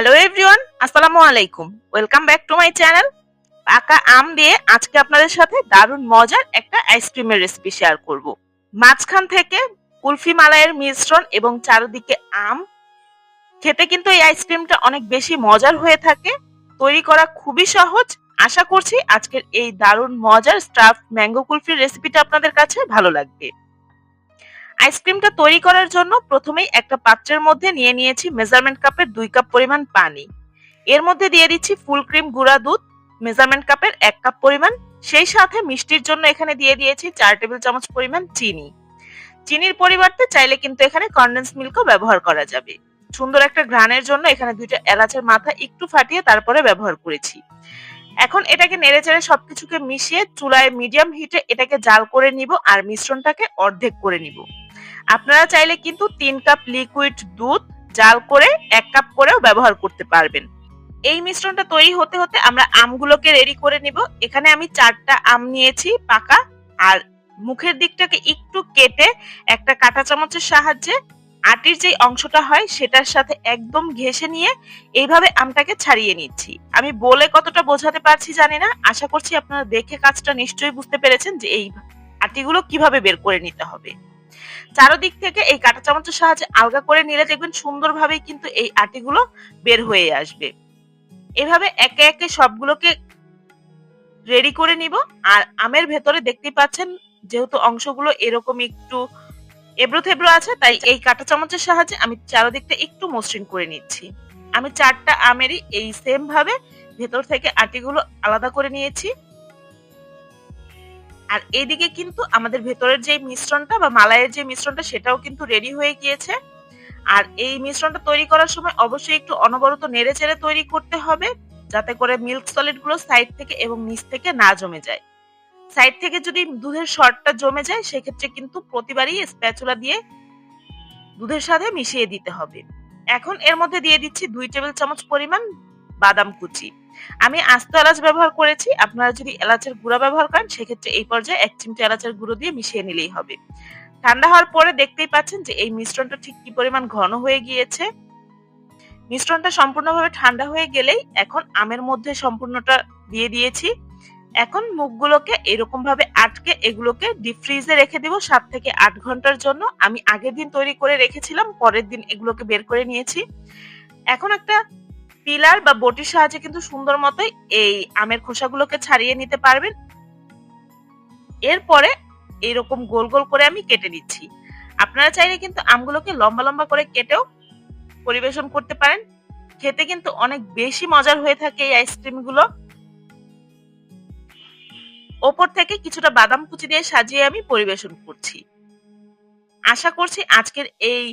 Hello everyone আসসালামু আলাইকুম welcome back to my channel পাকা আম দিয়ে আজকে আপনাদের সাথে দারুণ মজার একটা আইসক্রিমের রেসিপি শেয়ার করব। মাঝখান থেকে কুলফি মালাইয়ের মিশ্রণ এবং চারিদিকে আম। খেতে কিন্তু এই আইসক্রিমটা অনেক বেশি মজার হয়ে থাকে। তৈরি করা খুবই সহজ। আশা করছি আজকের এই দারুণ মজার স্টাফ ম্যাঙ্গো কুলফির রেসিপিটা আপনাদের কাছে ভালো লাগবে। আইসক্রিমটা তৈরি করার জন্য প্রথমেই একটা পাত্রের মধ্যে নিয়ে নিয়েছি মেজারমেন্ট কাপের দুই কাপ পরিমাণ পানি। এর মধ্যে দিয়ে দিচ্ছি ফুল ক্রিম গুঁড়া দুধ মেজারমেন্ট কাপের এক কাপ পরিমাণ। সেই সাথে মিষ্টির জন্য এখানে দিয়ে দিয়েছি চার টেবিল চামচ পরিমাণ চিনি। চিনির পরিবর্তে চাইলে কিন্তু এখানে কনডেন্স মিল্কও ব্যবহার করা যাবে। সুন্দর একটা ঘ্রাণের জন্য এখানে দুইটা এলাচের মাথা একটু ফাটিয়ে তারপরে ব্যবহার করেছি। এখন এটাকে নেড়ে চেড়ে সবকিছুকে মিশিয়ে চুলায় মিডিয়াম হিটে এটাকে জাল করে নিব আর মিশ্রণটাকে অর্ধেক করে নিব। আপনারা চাইলে কিন্তু তিন কাপ লিকুইড দুধ, জাল করে এক কাপ করেও ব্যবহার করতে পারবেন। এই মিশ্রণটা তৈরি হতে হতে আমরা আমগুলোকে রেডি করে নিব। এখানে আমি চারটা আম নিয়েছি পাকা, আর মুখের দিকটাকে একটু কেটে একটা কাঁটা চামচের সাহায্যে আটির যে অংশটা হয় সেটার সাথে একদম ঘেঁষে নিয়ে এইভাবে আমটাকে ছাড়িয়ে নিচ্ছি। আমি বলে কতটা বোঝাতে পারছি জানি না। আশা করছি আপনারা দেখে কাজটা নিশ্চয়ই বুঝতে পেরেছেন যে এই আটিগুলো কীভাবে বের করে নিতে হবে। চারোদিক থেকে এই কাঁটা চামচের সাহায্যে আলগা করে নিলে দেখবেন সুন্দরভাবে কিন্তু এই আটিগুলো বের হয়ে আসবে। এভাবে একে একে সবগুলোকে রেডি করে নিব। আর আমের ভেতরে দেখতে পাচ্ছেন যেহেতু অংশগুলো এরকম একটু এবড়ো থেবড়ো আছে, তাই এই কাঁটা চামচের সাহায্যে আমি চারোদিকটা একটু মসৃণ করে নিচ্ছি। আমি চারটা আমেরই এই সেম ভাবে ভেতর থেকে আটিগুলো আলাদা করে নিয়েছি। আর এইদিকে কিন্তু আমাদের ভেতরের যে মিশ্রণটা বা মালাইয়ের যে মিশ্রণটা, সেটাও কিন্তু রেডি হয়ে গিয়েছে। আর এই মিশ্রণটা তৈরি করার সময় অবশ্যই একটু অনবরত নেড়ে চেড়ে তৈরি করতে হবে, যাতে করে মিল্ক সলিডগুলো সাইড থেকে এবং নিচ থেকে না জমে যায়। সাইড থেকে যদি দুধের শর্টটা জমে যায়, সেক্ষেত্রে কিন্তু প্রতিবারই স্প্যাচুলা দিয়ে দুধের সাথে মিশিয়ে দিতে হবে। এখন এর মধ্যে দিয়ে দিচ্ছি দুই টেবিল চামচ পরিমাণ বাদাম কুচি। আমি আস্ত এলাচ ব্যবহার করেছি, আপনারা যদি এলাচের গুঁড়া ব্যবহার করেন, সেক্ষেত্রে এই পর্যায়ে এক চিমটি এলাচের গুঁড়ো দিয়ে মিশিয়ে নিলেই হবে। ঠান্ডা হওয়ার পরে দেখতেই পাচ্ছেন যে এই মিশ্রণটা ঠিক কি পরিমাণ ঘন হয়ে গিয়েছে। মিশ্রণটা সম্পূর্ণভাবে ঠান্ডা হয়ে গেলেই এখন আমের মধ্যে সম্পূর্ণটা দিয়ে দিয়েছি। এখন মুখগুলোকে এরকম ভাবে আটকে এগুলোকে ডিপ ফ্রিজে রেখে দিব সাত থেকে আট ঘণ্টার জন্য। আমি আগের দিন তৈরি করে রেখেছিলাম, পরের দিন এগুলোকে বের করে নিয়েছি। এখন একটা পিলার বা বটির সাহায্যে কিন্তু সুন্দর মতোই এই আমের খোসাগুলোকে ছাড়িয়ে নিতে পারবেন। এরপরে এরকম গোল গোল করে আমি কেটে নিচ্ছি। আপনারা চাইলে কিন্তু আমগুলোকে লম্বা লম্বা করে কেটেও পরিবেশন করতে পারেন। খেতে কিন্তু অনেক বেশি মজার হয়ে থাকে এই আইসক্রিমগুলো। ওপর থেকে কিছুটা বাদাম কুচি দিয়ে সাজিয়ে আমি পরিবেশন করছি। আশা করছি আজকের এই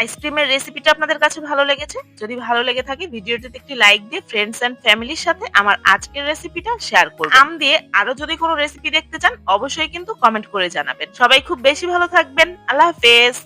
আইসক্রিমের রেসিপিটা আপনাদের কাছে ভালো লেগেছে? যদি ভালো লেগে থাকে ভিডিওটিতে একটি লাইক দিয়ে ফ্রেন্ডস এন্ড ফ্যামিলির সাথে আমার আজকের রেসিপিটা শেয়ার করুন আম দিয়ে আরও যদি কোনো রেসিপি দেখতে চান, অবশ্যই কিন্তু কমেন্ট করে জানাবেন। সবাই খুব বেশি ভালো থাকবেন। আল্লাহ হাফেজ।